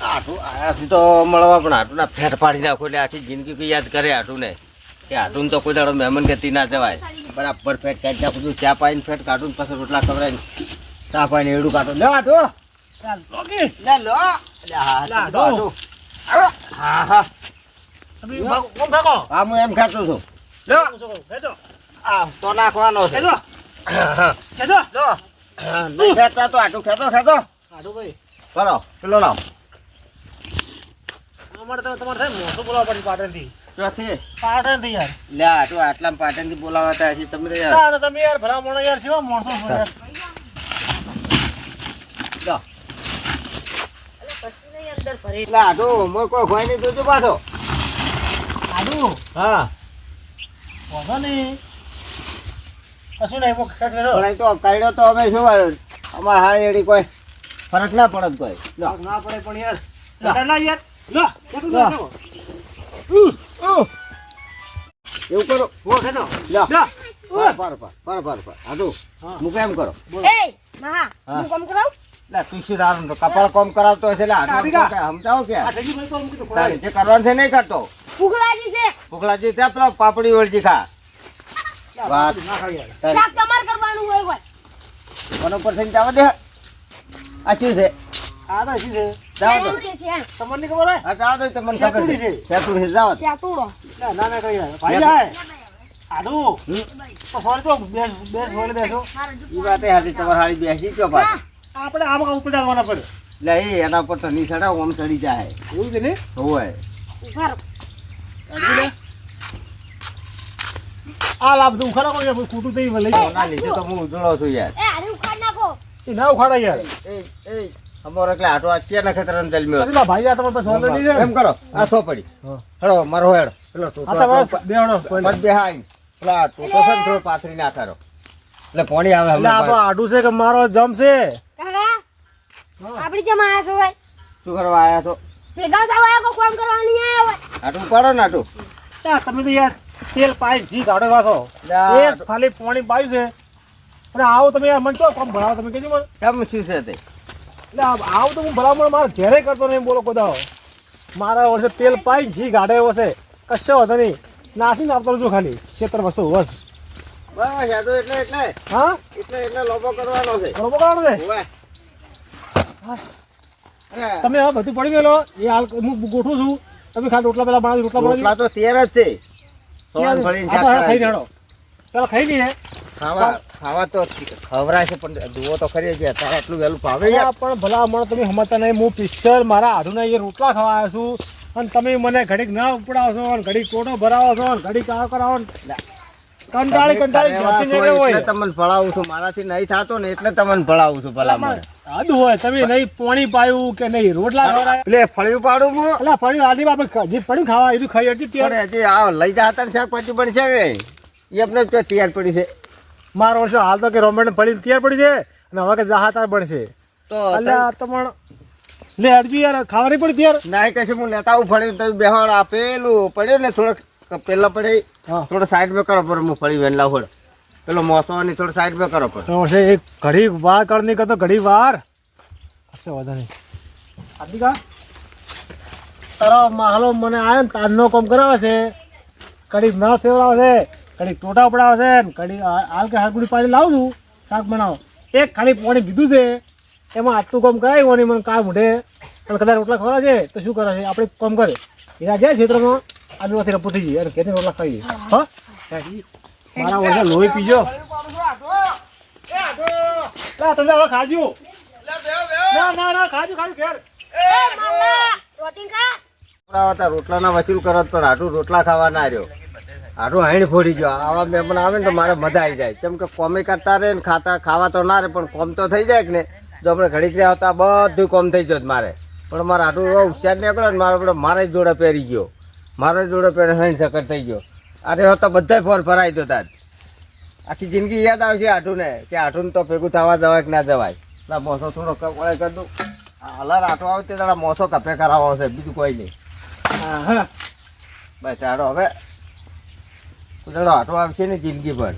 આટું આયાથી તો મળવા પણ આટું ના ફેટ પાડી નાખો એટલે આખી જિંદગી યાદ કરે આટું ને કે આટું તો કોઈ દાડો મહેમાન ગતિ ના જવાય. બરાબર ફેટ કાઢી નાખું છું ચા પાઈને ફેટ કાઢું પછી રોટલા ખવડાવીને ચા પાઈને એડું કાઢો. લે આટું. હા આટું આટું. આટું. હા હા હા. એમ ખાતું છું. લો. આ તો નાખવાનો છે. ખેંચો ખેંચો લો ખેંચતા તો આટું ખેંચો ખેંચો. કાઢો ભાઈ. કરો પેલો લાવ તો તમારે થાય મોટું બોલાવવા પડી પાટણથી. ચોથી પાટણથી યાર. લે આટું આટલા પાટણથી બોલાવતા હશે તમે યાર તમે યાર ભલા મોણો યાર શેવા માણસો છો યાર? લો અંદર ભરે લે આટું મોય કોઈ હોય નહીં જોજો પાછો. આડું હા. વાંધો નહીં. કશું નહીં પણ તો કાઢ્યો તો અમે શું અમારે હારી એડી કોઈ ફરક ના પડે કોઈ. ના પડે પણ યાર. ના યાર. લો લા. એવું કરો. હો, ખેંચો. લો. લા. પર પર પર પર પર પર આદુ હા. હું કેમ કરો. એ મહા હું. કામ કરાવ? લા તું શું તારું તો કપાળ કોમ કરાવતો હશે એટલે આટલું કાઢી સમજાવો કે? તારે જે કરવાનું છે નહીં કરતો. ભૂખ લાગી છે. ભૂખલાજી ત્યાં પેલા પાપડી વળજી ખા. વાત. તમારે કરવાનું હોય કોઈ કોનો પર જવા દે? આ શું છે? આ તો છે. તમને ખબર હોય? હા જાઓ તો તમને ખબર છે. છે. શેતુડી છે જાઓ. શેતુડો. ના ના ના કઈ ભાઈ જાય. આડું. તો સોરી તો બેસ બેસ સોરી બેસો. ઈ વાત હાથી તમારે હાળી બેસી ગયો પાછો આપણે આમાં ઉપર જવાના પડે. લે એના પર તો નહીં ચડાવ આમ ચડી જાય. એવું છે ને? હોય. ઊભા રહો. આ લાભ તો ઉખાડો કોઈ યાર ખોટું થઈ ભલે. ના લીધે તો હું ઉજળો છું યાર. એ આને ઉખાડ નાખો. એ ના ઉખાડા યાર. એ એ. અમારો એટલે આટો આ જલમ્યો અરે ભાઈ આ તમારે પાસે છે એમ કરો આ સો પડી. હા. મારો હેડો. આ તો બેહાઈ પેલા તો ને થોડો પાથરી નાખારો એટલે પોણી આવે એટલે આ તો આડું છે કે મારો જમ છે કાકા આપડી જેમ આયા છો ભાઈ? શું કરવા આયા તો ભેગા થાવ આયા કોઈ કામ કરવા આયા હોય? આટું પાડો ને આટું. તમે તો યાર તેલ પાઈ વાસો લે ખાલી પાણી પાયું છે. અને આવો તમે યાર મને ચો કામ ભણાવો તમે કેજો મને. કેમ શું છે તે? એટલે આવું તો હું ભલામણ મારા ઘેરે કરતો નહીં બોલો કોદાઓ મારા વર્ષે તેલ પાઈ ઘી ગાઢે વસે. કશો હતો નહીં. નાસીને આપતો ખાલી. ખેતર વસ્તુ બસ બસ આટું એટલે એટલે. હા? એટલે એટલે લોબો કરવાનો છે. છે? તમે હવે બધું પડી ગયેલો. એ હાલ હું ગોઠવું છું. તમે ખાલી રોટલા પેલા બનાવી રોટલા બનાવી રોટલા તો તેર જ છે. ખાઈ લેડો પેલા ખાઈ લઈએ. ખાવા ખાવા તો ખવરાય છે પણ જુઓ તો ખરી છે તારે એટલું વહેલું ભાવે પણ ભલા હમણાં તમે સમજતા નહીં હું પિક્ચર મારા હાથુના એ રોટલા ખાવા આવ્યો છું. અને તમે મને ઘડીક ના ઉપડાવશો અને ઘડીક ટોટો ભરાવો છો અને ઘડીક આ કરાવો કંટાળી કંટાળી હોય. તમને ભળાવું છું. મારાથી નહીં થતો ને એટલે તમને ભળાવું છું ભલા મને. હોય તમે નહીં પાણી પાયું કે નહીં રોટલા ખવડાયા? એટલે ફળિયું પાડું હું. એટલે ફળી આધી આપણે જે પડ્યું ખાવા એ ખાઈ હતી ત્યારે. હજી આ લઈ જતા શાકભાજી બનશે છે એ આપણે તૈયાર પડી છે. મારો વર્ષો હાલ તો કે રોમેન્ટ પડીને તૈયાર પડી છે અને હવે કે જહાતાર બનશે. તો અલ્યા તો પણ લે અડજી યાર ખાવાની પડી ત્યારે. નાય કશું હું લેતા આવું ફળી તો બેહોડ આપેલું પેલું પડ્યું ને થોડોક પેલા પડે થોડો સાઈડમાં કરો પર હું ફળી વેલા હોડ પેલો મોસો ની થોડો સાઈડમાં કરો પર. એક ઘડી વાર કરની કરતો ઘડી વાર. કશો વાંધો નહીં. હાર્દિકા તારો માહલો મને આવ્યો ને તારનો કામ કરાવે છે. કડી ન ફેવરાવે છે. કડી ટોટા પડાવે છે ને કડી હાલ કે હાકડી પાણી લાવું છું શાક બનાવો. એક ખાલી પાણી પીધું છે એમાં આટલું કામ કરાય અને મને કામ ઉઠે. અને કદાચ રોટલા ખવડાવે છે તો શું કરે છે આપણે કામ કરે એના જાય ક્ષેત્રમાં આજુબાજુ રપુ થઈ જઈએ અને કેથી રોટલા ખાઈએ હા? મારા વર્ષે લોહી પીજો તમે હવે ખાજો. ના ના ના ખાજો ખાજો ઘેર. એ મામા રોટી ખા. રોટલા રોટલાના વસૂલ કરો પણ આટલું રોટલા ખાવા ના રહ્યો. આટલું હાઈણ ફોડી ગયો. આવા મહેમાન આવે ને તો મારે મજા આવી જાય. કેમ કે કોમે કરતા રહે ને ખાતા ખાવા તો ના રહે પણ કોમ તો થઈ જાય કે ને જો આપણે ઘડીક રહ્યા હતા બધું કોમ થઈ જ મારે. પણ મારે આટલું એવો હોશિયાર નીકળ્યો ને મારે આપણે મારે જ જોડે પહેરી ગયો. મારે જ જોડે પહેરે હણી સકર થઈ ગયો. અરે તો બધાય ફોન ફરાઈ દો તાજ આખી જિંદગી યાદ આવશે આઠુંને કે આઠું તો ભેગું થવા જવાય કે ના જવાય. ના મોસો થોડો કપડે કરી દઉં. હલાર આટો આવે તે તારા મોસો કપે કરાવવાનો છે બીજું કોઈ નહીં. હા હા. બસ ચાલો હવે. તો ચાલો આટો આવશે ને જિંદગી ભર